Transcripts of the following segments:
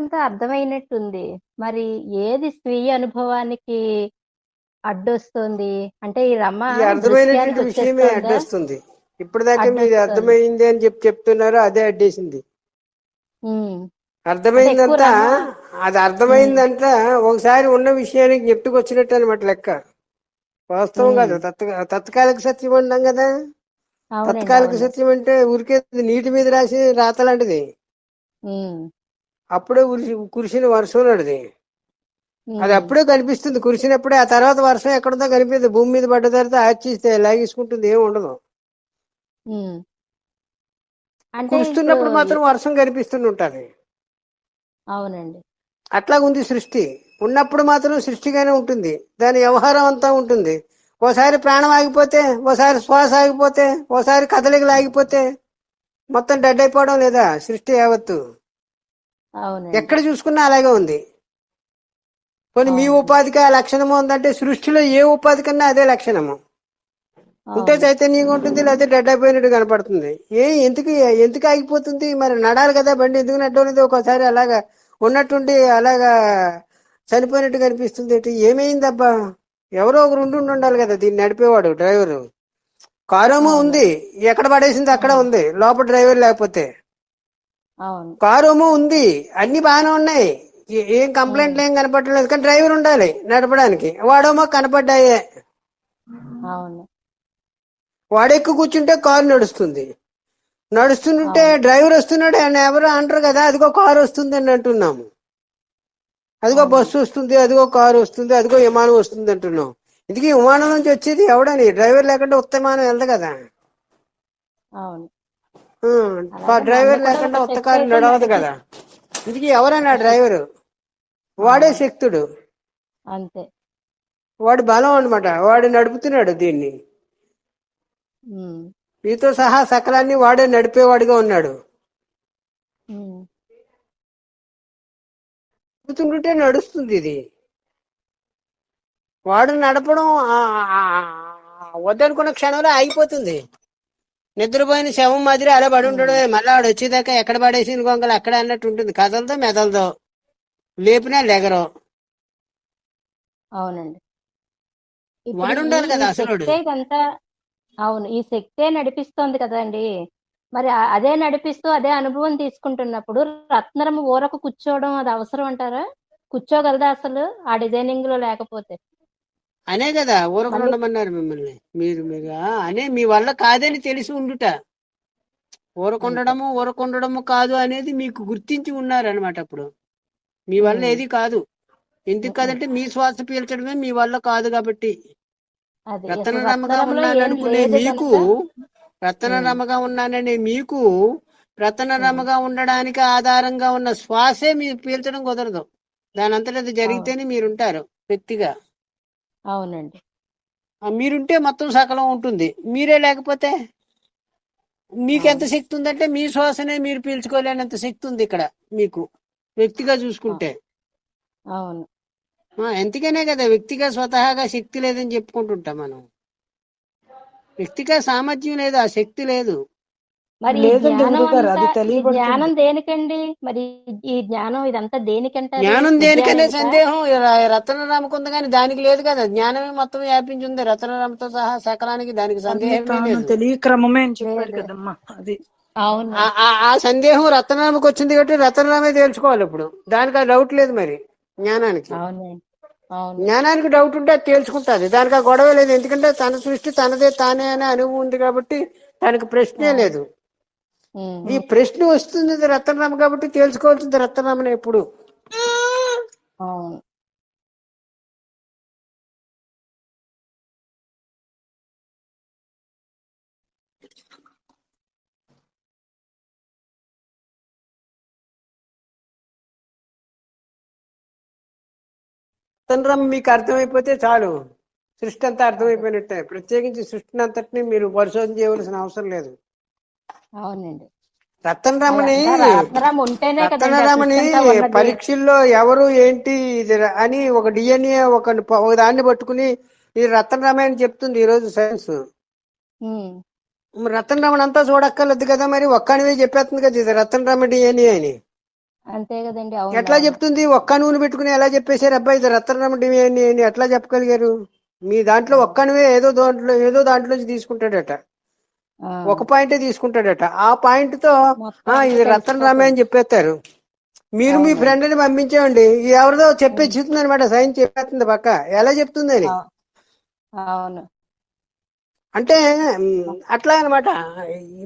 అంతా అర్థమైనట్టుంది. మరి ఏది స్వీయ అనుభవానికి అడ్డొస్తుంది? అంటే ఈ రమ విషయమే అడ్డొస్తుంది. ఇప్పటిదాకా మీరు అడ్డొస్తుంది. అర్థమైంది అని చెప్పి చెప్తున్నారు అదే అడ్డేసింది. అర్థమైందంతా రమ అది ఉమ్, అర్థమైందంతా ఒకసారి ఉన్న విషయానికి చెప్పుకొచ్చినట్టు అనమాట లెక్క. వాస్తవం కాదు. తత్కాలిక సత్యం అంటాం కదా? తత్కాలిక సత్యం అంటే ఊరికే నీటి మీద రాసి రాత లాంటిది. అప్పుడే కురిసి కురిసిన వర్షం లాంటిది అది అప్పుడే కనిపిస్తుంది. కురిసినప్పుడే ఆ తర్వాత వర్షం ఎక్కడుందో కనిపిస్తుంది భూమి మీద పడ్డ తర్వాత ఆచిస్తే లాగేసుకుంటుంది ఏమి ఉండదు. కురుస్తున్నప్పుడు మాత్రం వర్షం కనిపిస్తూనే ఉంటది. అవునండి. అట్లా ఉంది సృష్టి. ఉన్నప్పుడు మాత్రం సృష్టిగానే ఉంటుంది. దాని వ్యవహారం అంతా ఉంటుంది. ఓసారి ప్రాణం ఆగిపోతే ఓసారి శ్వాస ఆగిపోతే ఓసారి కదలికలు ఆగిపోతే మొత్తం డెడ్ అయిపోవడం లేదా? సృష్టి యావత్తు. ఎక్కడ చూసుకున్నా అలాగే ఉంది. కొన్ని మీ ఉపాధికి ఆ లక్షణము ఉందంటే సృష్టిలో ఏ ఉపాధి కన్నా అదే లక్షణము. ఉంటే చైతన్యంగా ఉంటుంది లేకపోతే డెడ్ అయిపోయినట్టు కనపడుతుంది. ఏ ఎందుకు ఎందుకు ఆగిపోతుంది? మరి నడాలి కదా బండి ఎందుకు నడవలేదు ఒకసారి అలాగా ఉన్నట్టుండి అలాగా చనిపోయినట్టు కనిపిస్తుంది. ఏమైందబ్బా? ఎవరో ఒకరు ఉండి ఉండి ఉండాలి కదా దీన్ని నడిపేవాడు డ్రైవరు. కారేమో ఉంది ఎక్కడ పడేసింది అక్కడ ఉంది లోపల డ్రైవర్ లేకపోతే. కారేమో ఉంది. అన్ని బాగానే ఉన్నాయి. ఏ- కంప్లైంట్లు ఏం కనపడలేదు. కానీ డ్రైవర్ ఉండాలి నడపడానికి. వాడేమో కనపడ్డాయే. అవును. వాడెక్కి కూర్చుంటే కారు నడుస్తుంది. నడుస్తుంటే డ్రైవర్ వస్తున్నాడు ఆయన ఎవరు అంటారు కదా. అదిగో కారు వస్తుంది అని అంటున్నాము. అదిగో బస్సు వస్తుంది అదిగో కారు వస్తుంది అదిగో విమానం వస్తుంది అంటున్నాం. ఇది విమానం నుంచి వచ్చేది ఎవడని? డ్రైవర్ లేకుండా ఉత్త విమానం వెళ్ళదు కదా. అవును. డ్రైవర్ కూడా లేకుండా శక్తి కారు నడవదు కదా. ఇది శక్తి డ్రైవరు? వాడే శక్తుడు. అంతే. వాడు బలం అన్నమాట. వాడు నడుపుతున్నాడు దీన్ని. మీతో సహా సకలాన్ని వాడే నడిపేవాడిగా ఉన్నాడు. నడుపుతుంటే నడుస్తుంది ఇది. వాడు నడపడం వద్దనుకున్న క్షణంలో ఆగిపోతుంది. నిద్రపోయిన శవం మాదిరి అలా పడి ఉంటాడు. మళ్ళీ వాడు వచ్చేదాకా ఎక్కడ పడేసిన గొంగలు అక్కడ అన్నట్టు ఉంటుంది కదలతో మెదలదో. లేపినా లెగరు. అవునండి. వాడు ఉండాలి కదా అసలు ఇదంతా అవును ఈ శక్తే నడిపిస్తోంది కదండి. మరి అదే నడిపిస్తూ అదే అనుభవం తీసుకుంటున్నప్పుడు రత్నరం ఊరకు కూర్చోవడం అది అవసరం అంటారా? కూర్చోగలదా అసలు? ఆ డిజైనింగ్లో లేకపోతే. అనే కదా ఊరకుండా మళ్ళీ? ఉండమన్నారు మిమ్మల్ని. మీరు మీరు అనే మీ వల్ల కాదని తెలిసి ఉండుట. ఊరకుండడము ఊరకుండడము కాదు అనేది మీకు గుర్తించి ఉన్నారనమాట అప్పుడు. మీ వల్ల ఏది కాదు. ఎందుకు. కాదంటే మీ శ్వాస పీల్చడమే మీ వల్ల కాదు కాబట్టి. రతనరమగా ఉన్నాననుకునే మీకు రతనరమగా ఉన్నాననే మీకు రతనరమగా ఉండడానికి ఆధారంగా ఉన్న శ్వాసే మీరు పీల్చడం కుదరదు. దాని అంతటా జరిగితేనే మీరుంటారు వ్యక్తిగా. అవునండి. మీరుంటే మొత్తం సకలం ఉంటుంది. మీరే లేకపోతే మీకు ఎంత శక్తి ఉందంటే మీ శ్వాసనే మీరు పీల్చుకోలేనంత శక్తి ఉంది ఇక్కడ మీకు వ్యక్తిగా చూసుకుంటే. అవును. ఆ, ఎందుకనే కదా వ్యక్తిగా స్వతహాగా శక్తి లేదని చెప్పుకుంటుంటాం మనం. వ్యక్తిగా సామర్థ్యం లేదు ఆ శక్తి లేదు. మరి జ్ఞానం దేనికండి? మరి ఈ జ్ఞానం ఇదంతా దేనికంటారు? జ్ఞానం దేనికనే సందేహం ర- రతనరామకు ఉంది కానీ దానికి లేదు కదా. జ్ఞానమే మొత్తం వ్యాపించి ఉంది. రతనరామతో సహా సకలానికి దానికి అది సందేహమే తాను లేదు. తెలియ క్రమమే అని చెప్పాడు కదమ్మా అది. అవును. ఆ సందేహం రతనరామకు వచ్చింది కాబట్టి రతనరామే తేల్చుకోవాలి ఇప్పుడు. దానికి ఆ డౌట్ లేదు మరి జ్ఞానానికి. జ్ఞానానికి డౌట్ ఉంటే అది తేల్చుకుంటుంది. దానికి ఆ గొడవ లేదు. ఎందుకంటే తన సృష్టి తనదే తానే అనే అనుభవం ఉంది కాబట్టి దానికి ప్రశ్నే లేదు. ఈ ప్రశ్న వస్తుంది రతనరామ కాబట్టి తేల్చుకోవాల్సింది రతనరామనే ఎప్పుడు అవును. రతనరామ మీకు అర్థమైపోతే చాలు. సృష్టి అంతా అర్థమైపోయినట్టే. ప్రత్యేకించి సృష్టిని అంతటిని మీరు పరిశోధన చేయవలసిన అవసరం లేదు. అవునండి. రతనరామని సృష్టి అంతా ఉన్నది. పరీక్షల్లో ఎవరు ఏంటి ఇది అని ఒక డిఎన్ఏ ఒక ఒక దాన్ని పట్టుకుని ఇది రతనరామ అని చెప్తుంది ఈ రోజు సైన్స్. ఉమ్, రతనరామన్ అంతా చూడక్కర్లేదు కదా మరి? ఒక్కనివే చెప్పేస్తుంది కదా ఇది రతనరామ డిఎన్ఏ అని. అంతే కదండి ఎట్లా. చెప్తుంది? ఒక్క నూనె పెట్టుకుని ఎలా చెప్పేశారు? అబ్బాయి ఇది రత్నరమడి అని అని ఎట్లా చెప్పగలిగారు? మీ దాంట్లో ఒక్క నువ్వే ఏదో దాంట్లో ఏదో దాంట్లో తీసుకుంటాడట. ఒక పాయింటే తీసుకుంటాడట. ఆ పాయింట్తో ఇది రతన్ రామే అని చెప్పేస్తారు మీరు మీ. ఫ్రెండ్ని పంపించామండి ఇది ఎవరిదో చెప్పే చూస్తుంది అనమాట సైన్ చెప్పేస్తుంది పక్క. ఎలా చెప్తుంది అని అవు- అవును. అంటే అట్లా అనమాట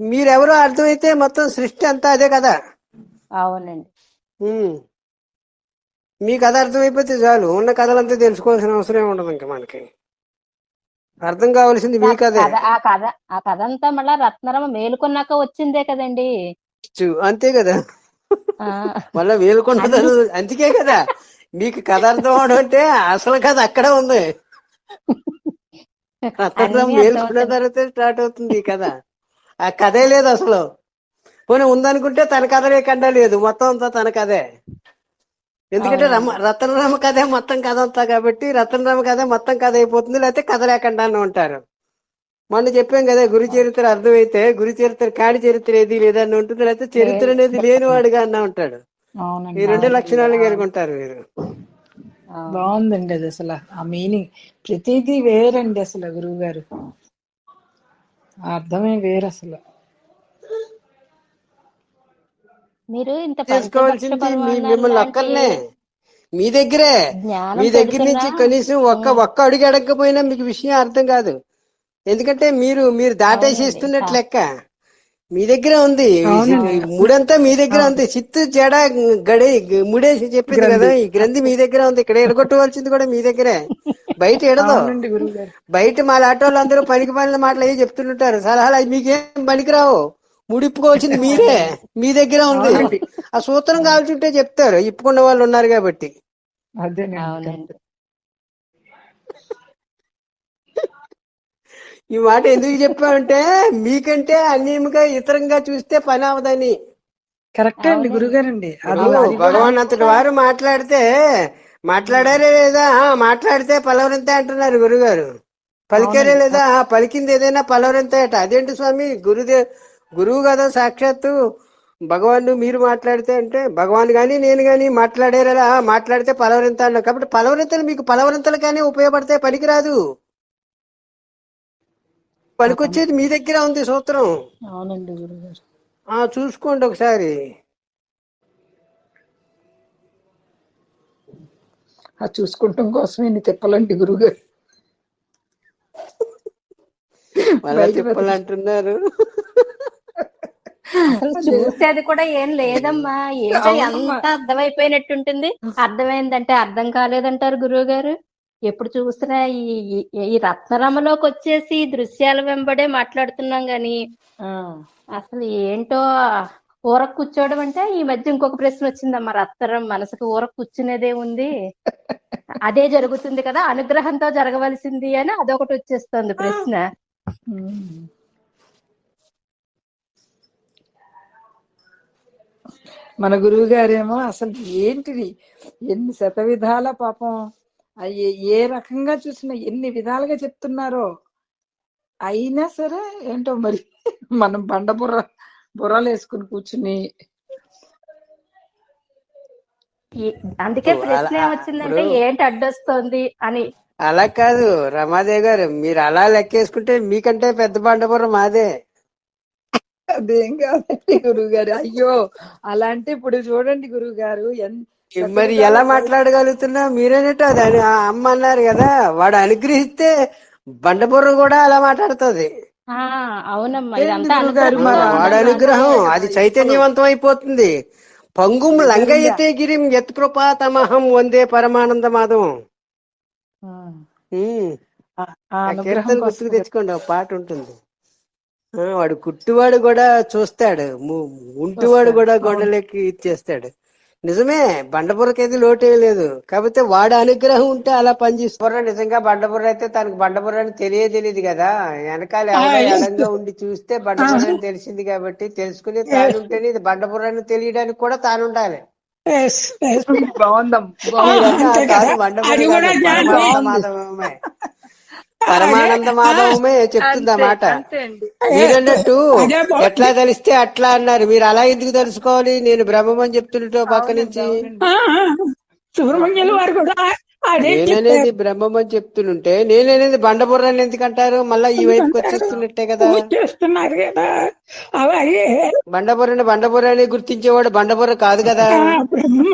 మీరెవరో అర్థమైతే మొత్తం సృష్టి అంతా అదే కదా. అవునండి. మీ. కథ అర్థమైపోతే చాలు. ఉన్న కథలంతా తెలుసుకోవాల్సిన అవసరం ఉండదు ఇంకా మనకి. అర్థం కావాల్సింది మీ కథే ఆ కథ ఆ కథ అంతా మళ్ళా రత్నరమ మేలుకున్నాక వచ్చిందే కదండి. చు- అంతే కదా. మళ్ళా వేలుకొండ అందుకే కదా. మీకు కథ అర్థం అవడం అంటే అసలు కథ అక్కడే ఉంది. అన్నీ మేలుకున్న. తర్వాత స్టార్ట్ అవుతుంది కథ. ఆ కథే లేదు అసలు. పోనీ ఉందనుకుంటే తన కథ లేకుండా లేదు. మొత్తం అంతా తన కథే. ఎందుకంటే రమ రతనరామ కథే మొత్తం కథ అంతా కాబట్టి రతనరామ కథే మొత్తం కథ అయిపోతుంది లేకపోతే కథ లేకుండా ఉంటారు. మొన్న చెప్పాం కదా గురు చరిత్ర అర్థమైతే గురు చరిత్ర కాడి చరిత్ర ఏది లేదని ఉంటుంది లేకపోతే చరిత్ర అనేది లేనివాడుగా అన్న ఉంటాడు. ఈ రెండు లక్షణాలు కనుకుంటారు మీరు. బాగుందండి అది అసలు. ఆ మీనింగ్ ప్రతిదీ వేరండి అసలు గురువు గారు అర్థమే వేరు అసలు మీరు ఇంత మిమ్మల్ని లాంటి ఒక్కరినే మీ దగ్గరే. మీ దగ్గర నుంచి కనీసం ఒక్క ఒక్క అడుగు అడగకపోయినా మీకు విషయం అర్థం కాదు. ఎందుకంటే మీరు మీరు దాటేసి అవునండి. ఇస్తున్నట్లు లెక్క. మీ దగ్గరే ఉంది. ముడంతా మీ దగ్గర ఉంది. చిత్తు జడ గడి ముడేసి చెప్పింది కదా. ఈ గ్రంథి మీ దగ్గర ఉంది. ఇక్కడ ఎడగొట్టవలసింది కూడా మీ దగ్గరే. బయట ఎడదు. బయట మా లాంటి వాళ్ళందరూ పనికి పనిన మాటలు అయ్యి చెప్తుంటారు సలహాలు అవి మీకేం పనికిరావు? ముడిప్పుకోవాల్సింది మీరే. మీ దగ్గర ఉంది. ఆ సూత్రం కావాల్సి ఉంటే చెప్తారు. ఇప్పుకున్న వాళ్ళు ఉన్నారు కాబట్టి. ఈ మాట ఎందుకు చెప్పామంటే మీకంటే అన్యముగా ఇతరంగా చూస్తే పని అవదని. కరెక్టే అండి. గురుగారండి. భగవాన్ అంతటి వారు మాట్లాడితే మాట్లాడారే లేదా? మాట్లాడితే పలవరంతే అంటున్నారు గురుగారు. పలికారే. లేదా? పలికింది ఏదైనా పలవరంతే అట. అదేంటి స్వామి? గురుదే గురువు కదా సాక్షాత్తు భగవాన్ మీరు మాట్లాడితే అంటే భగవాన్ గాని నేను గాని మాట్లాడారా ఆ, మాట్లాడితే పలవరింత అన్నారు. కాబట్టి పలవరింతలు మీకు పలవరింతలు కానీ ఉపయోగపడితే పనికిరాదు. పనికొచ్చేది మీ దగ్గర ఉంది సూత్రం. అవునండి ఆ చూసుకోండి ఒకసారి. అది చూసుకుంటాం కోసమే ఇన్ని తిప్పలండి గురువు గారు. మళ్ళా బయట తిప్పలు అంటున్నారు. అసలు చూసేది కూడా ఏం లేదమ్మా. ఏంటో. ఎంత అర్థమైపోయినట్టుంటుంది. అర్థమైందంటే అర్థం కాలేదంటారు గురువు గారు ఎప్పుడు చూసినా ఈ ఈ- రత్నరమలోకి వచ్చేసి దృశ్యాల వెంబడే మాట్లాడుతున్నాం గాని అసలు ఏంటో ఊర కూర్చోవడం అంటే ఈ మధ్య ఇంకొక ప్రశ్న వచ్చిందమ్మా. రత్నరం మనసుకు ఊర కూర్చునేదే ఉంది. అదే జరుగుతుంది కదా అనుగ్రహంతో జరగవలసింది అని అదొకటి వచ్చేస్తుంది ప్రశ్న. మన గురువు గారేమో అసలు ఏంటిది? ఎన్ని శత విధాల పాపం ఏ- ఏ రకంగా చూసినా ఎన్ని విధాలుగా చెప్తున్నారో? అయినా సరే ఏంటో మరి? మనం బండ బుర్ర బుర్రలు వేసుకుని కూర్చుని. అందుకే ప్రశ్న ఏమొచ్చిందంటే ఏంటి అడ్డొస్తోంది అని. అలా కాదు రమాదేవి గారు మీరు అలా లెక్కేసుకుంటే మీకంటే పెద్ద బండపురం మాదే. అదేం కాదండి గురువు గారు అయ్యో అలా అంటే ఇప్పుడు చూడండి గురువు గారు మరి ఎలా మాట్లాడగలుగుతున్నా? మీరేనట్టు అది అని- ఆ అమ్మ అన్నారు కదా వాడు అనుగ్రహిస్తే బండపురం కూడా అలా మాట్లాడుతుంది. ఆ అవునమ్మా? వాడు. అనుగ్రహం అది చైతన్యవంతం అయిపోతుంది. పంగుం లంగయతే గిరిం యత్కృపాతమహం వందే పరమానంద మాధవం. కీర్తన గుర్తుకు తెచ్చుకోండి ఒక పాట ఉంటుంది. వాడు కుట్టివాడు కూడా చూస్తాడు. ఉంటివాడు కూడా. గొడ్డలెక్కి ఇచ్చేస్తాడు. నిజమే బండబుర్రకైతే లోటే లేదు. కాకపోతే వాడి అనుగ్రహం ఉంటే అలా పనిచేస్తున్నారు నిజంగా బండబుర్ర అయితే తనకు బండబుర్ర అని తెలియ తెలియదు కదా. వెనకాల ఎడంగా ఉండి చూస్తే బండబుర్ర అని తెలిసింది కాబట్టి తెలుసుకుని తాను ఉంటేనే ఇది బండబుర్ర అని తెలియడానికి కూడా తాను ఉండాలి. బాగుందం బాగుంది. మాధవమే పరమానంద మాధవమే చెప్తుంది ఆ అంతే, మాట అంతే అండి. మీరన్నట్టు. ఎట్లా తెలిస్తే అట్లా అన్నారు. మీరు అలా ఎందుకు తెలుసుకోవాలి? నేను బ్రహ్మమని చెప్తుంటో పక్క నుంచి. సుబ్రహ్మణ్యుల వారు కూడా నేననేది బ్రహ్మమని చెప్తుంటే నేననేది బండబుర్రని ఎందుకంటారు? మళ్ళా ఈ వైపుకి వచ్చేస్తున్నట్టే కదా. చేస్తున్నారు కదా. అలాగే బండబుర్రని బండబుర్ర అని గుర్తించేవాడు బండబుర్ర కాదు కదా. బ్రహ్మ